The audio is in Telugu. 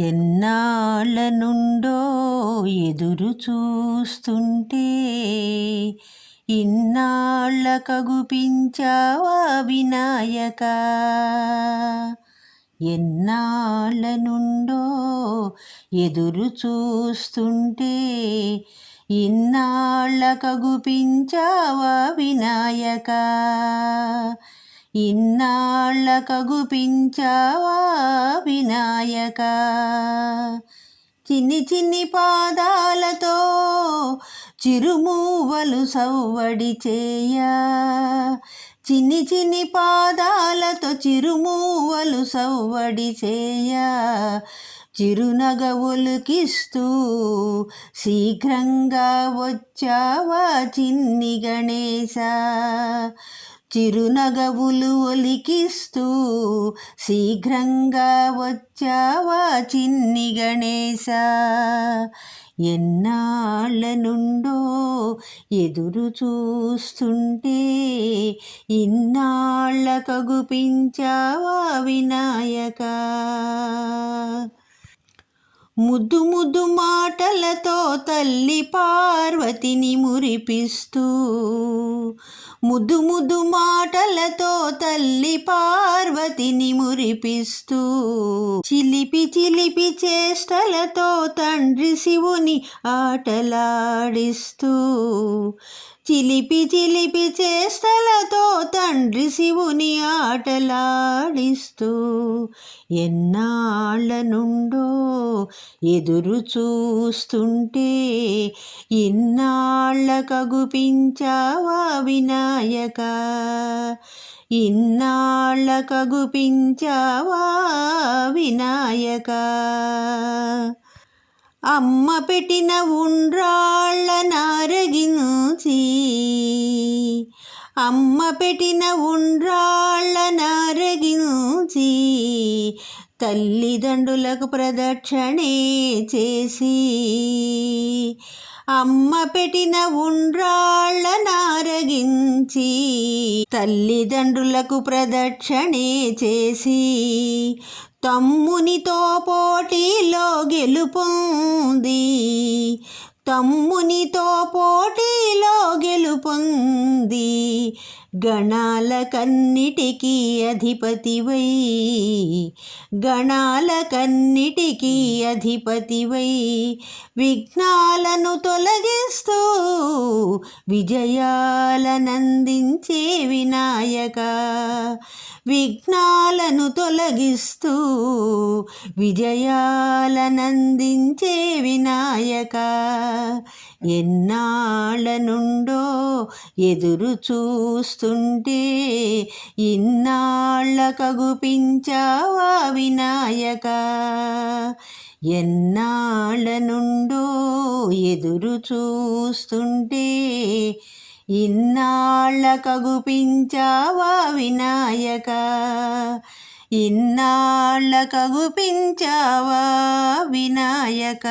ఎన్నాళ్ళ నుండో ఎదురు చూస్తుంటే ఇన్నాళ్ళ కగుపించావా వినాయక? ఎన్నాళ్ళ నుండో ఎదురు చూస్తుంటే ఇన్నాళ్ళ కగుపించావా వినాయక? ఇన్నాళ్ళ కగుపించావా వినాయక? చిన్ని చిన్ని పాదాలతో చిరుమూవలు సవ్వడి చేయ. చిన్ని చిన్ని పాదాలతో చిరుమూవలు సవ్వడి చేయ. చిరునగవులకిస్తూ శీఘ్రంగా వచ్చావా చిన్ని గణేశ? చిరునగవులు ఒలికిస్తూ శీఘ్రంగా వచ్చావా చిన్ని గణేశ? ఎన్నాళ్ళ నుండో ఎదురు చూస్తుంటే ఇన్నాళ్ళ కగుపించావా వినాయక? ముద్దు ముద్దు మాటలతో తల్లి పార్వతిని మురిపిస్తూ. ముద్దు ముద్దు మాటలతో తల్లి పార్వతిని మురిపిస్తూ. చిలిపి చిలిపి చేష్టలతో తండ్రి శివుని ఆటలాడిస్తూ. చిలిపి చిలిపి చేష్టలతో తండ్రి శివుని ఆటలాడిస్తూ ఎన్నాళ్ళ నుండో ఎదురు చూస్తుంటే ఇన్నాళ్ళ కగుపించావా వినాయక? ఇన్నాళ్ళ కగుపించావా వినాయక? అమ్మ పెట్టిన ఉండ్రాళ్ళ నారగించి అమ్మ పెట్టిన ఉండ్రాళ్ళ నారగించి తల్లిదండ్రులకు ప్రదక్షిణే చేసి అమ్మ పెట్టిన ఉండ్రాళ్ళ నారగించి తల్లిదండ్రులకు ప్రదక్షిణే చేసి తమ్మునితో పోటీలో గెలుపొంది తమ్మునితో పోటీలో గెలుపొంది గణాలకన్నిటికీ అధిపతివై. గణాలకన్నిటికీ అధిపతివై. విఘ్నాలను తొలగిస్తూ విజయాలనందించే వినాయక. విఘ్నాలను తొలగిస్తూ విజయాలనందించే వినాయక. ఎన్నాళ్ళ నుండో ఎదురు చూస్తుంటే ఇన్నాళ్ళ కగుపించావా వినాయక? ఎన్నాళ్ళ నుండో ఎదురు చూస్తుంటే ఇన్నాళ్ళ కగుపించావా వినాయక? ఇన్నాళ్ళ కగుపించావా వినాయక?